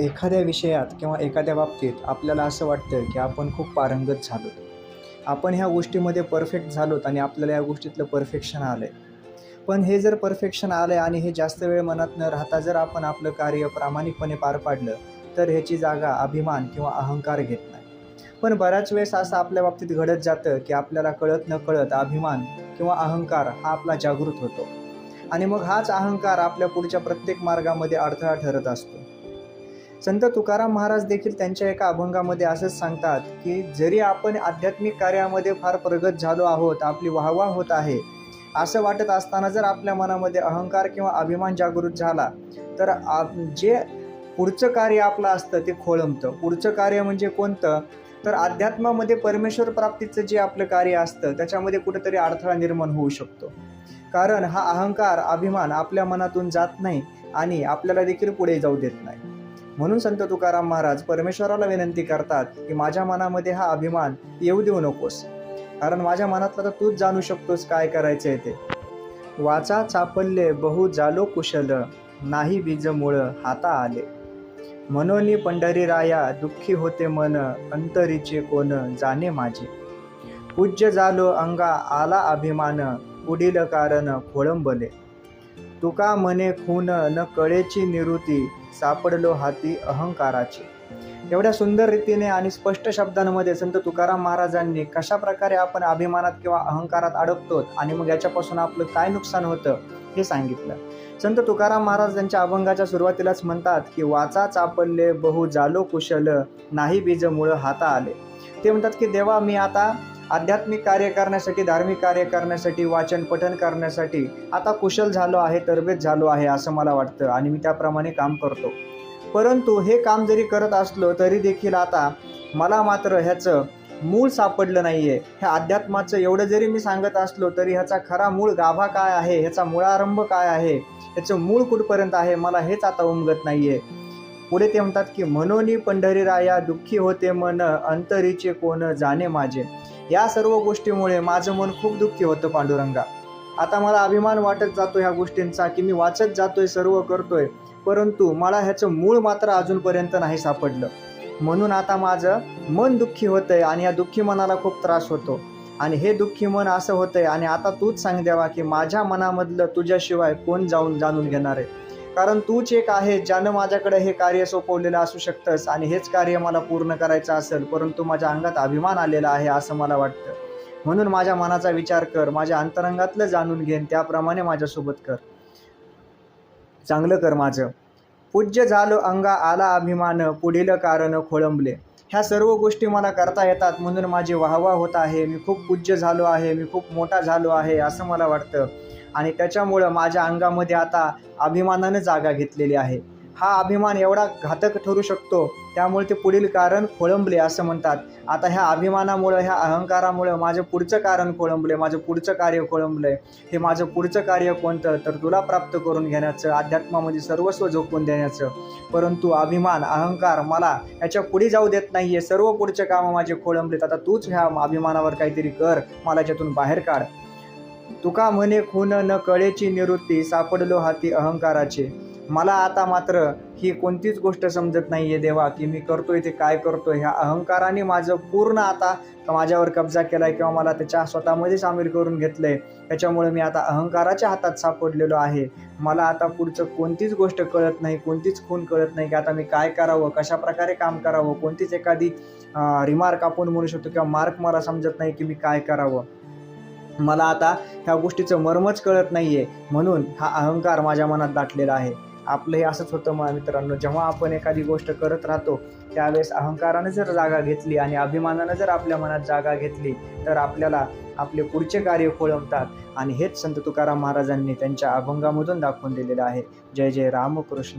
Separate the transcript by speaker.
Speaker 1: एखाद्या विषयात किंवा एखाद्या बाबतीत आपल्याला असं वाटतं की आपण खूप पारंगत झालो. आपण ह्या गोष्टीमध्ये परफेक्ट झालोत आणि आपल्याला या गोष्टीतलं परफेक्शन आलं आहे पण हे जर परफेक्शन आलं आहे आणि हे जास्त वेळ मनात न राहता जर आपण आपलं कार्य प्रामाणिकपणे पार पाडलं तर ह्याची जागा अभिमान किंवा अहंकार घेत नाही. पण बऱ्याच वेळेस असं आपल्या बाबतीत घडत जातं की आपल्याला कळत न कळत अभिमान किंवा अहंकार हा आपला जागृत होतो. आणि मग हाच अहंकार आपल्या पुढच्या प्रत्येक मार्गामध्ये अडथळा ठरत असतो. संत तुकाराम महाराज देखील त्यांच्या एका अभंगामध्ये असंच सांगतात की जरी आपण आध्यात्मिक कार्यामध्ये फार प्रगत झालो आहोत आपली वाहवा होत आहे. असं वाटत असताना जर आपल्या मनामध्ये अहंकार किंवा अभिमान जागृत झाला तर आ- जे पुढचं कार्य आपलं असतं ते खोळंबतं. पुढचं कार्य म्हणजे कोणतं? तर अध्यात्मामध्ये परमेश्वर प्राप्तीचं जे आपलं कार्य असतं त्याच्यामध्ये कुठेतरी अडथळा निर्माण होऊ शकतो. कारण हा अहंकार अभिमान आपल्या मनातून जात नाही आणि आपल्याला देखील पुढे जाऊ देत नाही. म्हणून संत तुकाराम महाराज परमेश्वराला विनंती करतात की माझ्या मनामध्ये हा अभिमान येऊ देऊ नकोस. कारण माझ्या मनातलं तर तूच जाणू शकतोस काय करायचं आहे ते. वाचा चापल्ले बहु जालो कुशल नाही बीज मुळ हाता आले. मनोनी पंढरी राया दुःखी होते मन अंतरीचे कोण जाणे माझे. पूज्य झालो अंगा आला अभिमान पुढील कारण खोळंबले. तुका मने खून न कळेची निवृत्ती सापडलो हाती अहंकाराची. एवढ्या सुंदर रीतीने आणि स्पष्ट शब्दांमध्ये संत तुकाराम महाराजांनी कशा प्रकारे आपण अभिमानात किंवा अहंकारात अडकतो आणि मग याच्यापासून आपलं काय नुकसान होतं हे सांगितलं. संत तुकाराम महाराज त्यांच्या अभंगाच्या सुरुवातीलाच म्हणतात की वाचा चापडले बहु जालो कुशल नाही बीज मुळं हाता आले. ते म्हणतात की देवा मी आता आध्यात्मिक कार्य करण्यासाठी धार्मिक कार्य करण्यासाठी वाचन पठन करण्यासाठी आता कुशल झालो आहे तरबेज झालो आहे असं मला वाटतं आणि मी त्याप्रमाणे काम करतो. परंतु हे काम जरी करत असलो तरी देखील आता मला मात्र ह्याचं मूळ सापडलं नाही आहे ह्या अध्यात्माचं एवढं जरी मी सांगत असलो तरी ह्याचा खरा मूळ गाभा काय आहे? ह्याचा मुळारंभ काय आहे? ह्याचं मूळ कुठपर्यंत आहे? मला हेच आता उमगत नाही आहे पुढे ते म्हणतात की मनोनी पंढरी राया दुःखी होते मन अंतरीचे कोण जाणे माझे? या सर्व गोष्टीमुळे माझं मन खूप दुःखी होतं पांडुरंगा. आता मला अभिमान वाटत जातो ह्या गोष्टींचा की मी वाचत जातोय सर्व करतोय परंतु मला ह्याचं मूळ मात्र अजूनपर्यंत नाही सापडलं. म्हणून आता माझं मन दुःखी होतंय आणि या दुःखी मनाला खूप त्रास होतो. आणि हे दुःखी मन असं होतंय आणि आता तूच सांग द्यावा की माझ्या मनामधलं तुझ्याशिवाय कोण जाऊन जाणून घेणार आहे? कारण तूच एक आहे ज्यानं माझ्याकडे हे कार्य सोपवलेलं असू शकतंस आणि हेच कार्य मला पूर्ण करायचं असेल परंतु माझ्या अंगात अभिमान आलेला आहे असं मला वाटतं. म्हणून माझ्या मनाचा विचार कर माझ्या अंतरंगातलं जाणून घेन त्याप्रमाणे माझ्यासोबत कर. चांगलं कर माझं. पूज्य झालो अंगा आला अभिमान पुढील कारण खोळंबले. ह्या सर्व गोष्टी मला करता येतात म्हणून माझी वाहवा होत आहे. मी खूप पूज्य झालो आहे मी खूप मोठा झालो आहे असं मला वाटतं. आणि त्याच्यामुळं माझ्या अंगामध्ये आता अभिमानानं जागा घेतलेली आहे. हा अभिमान एवढा घातक ठरू शकतो त्यामुळे ते पुढील कारण खोळंबले असं म्हणतात. आता ह्या अभिमानामुळं ह्या अहंकारामुळं माझं पुढचं कारण खोळंबले माझं पुढचं कार्य खोळंबलंय. हे माझं पुढचं कार्य कोणतं? तर तुला प्राप्त करून घेण्याचं अध्यात्मामध्ये सर्वस्व झोपून देण्याचं. परंतु अभिमान अहंकार मला याच्यापुढे जाऊ देत नाही आहे सर्व पुढचे कामं माझे खोळंबलेत. आता तूच ह्या अभिमानावर काहीतरी कर. मला याच्यातून बाहेर काढ. तुका म्हणे खून न कळेची निवृत्ती सापडलो हाती अहंकाराचे. मला आता मात्र ही कोणतीच गोष्ट समजत नाही आहे देवा की मी करतोय ते काय करतोय? ह्या अहंकाराने माझं पूर्ण आता माझ्यावर कब्जा केला आहे किंवा मला त्याच्या स्वतःमध्ये सामील करून घेतलं आहे त्याच्यामुळे मी आता अहंकाराच्या हातात सापडलेलो आहे. मला आता पुढचं कोणतीच गोष्ट कळत नाही कोणतीच खून कळत नाही की आता मी काय करावं कशा प्रकारे काम करावं कोणतीच एखादी रिमार्क आपण म्हणू शकतो किंवा मार्क मला समजत नाही की मी काय करावं. मला आता ह्या गोष्टीचं मर्मच कळत नाही आहे म्हणून हा अहंकार माझ्या मनात दाटलेला आहे. आपलं हे असंच होतं मग मित्रांनो. जेव्हा आपण एखादी गोष्ट करत राहतो त्यावेळेस अहंकारानं जर जागा घेतली आणि अभिमानानं जर आपल्या मनात जागा घेतली तर आपल्याला आपले पुढचे कार्य खोळंबतात. आणि हेच संत तुकाराम महाराजांनी त्यांच्या अभंगामधून दाखवून दिलेलं आहे. जय जय रामकृष्ण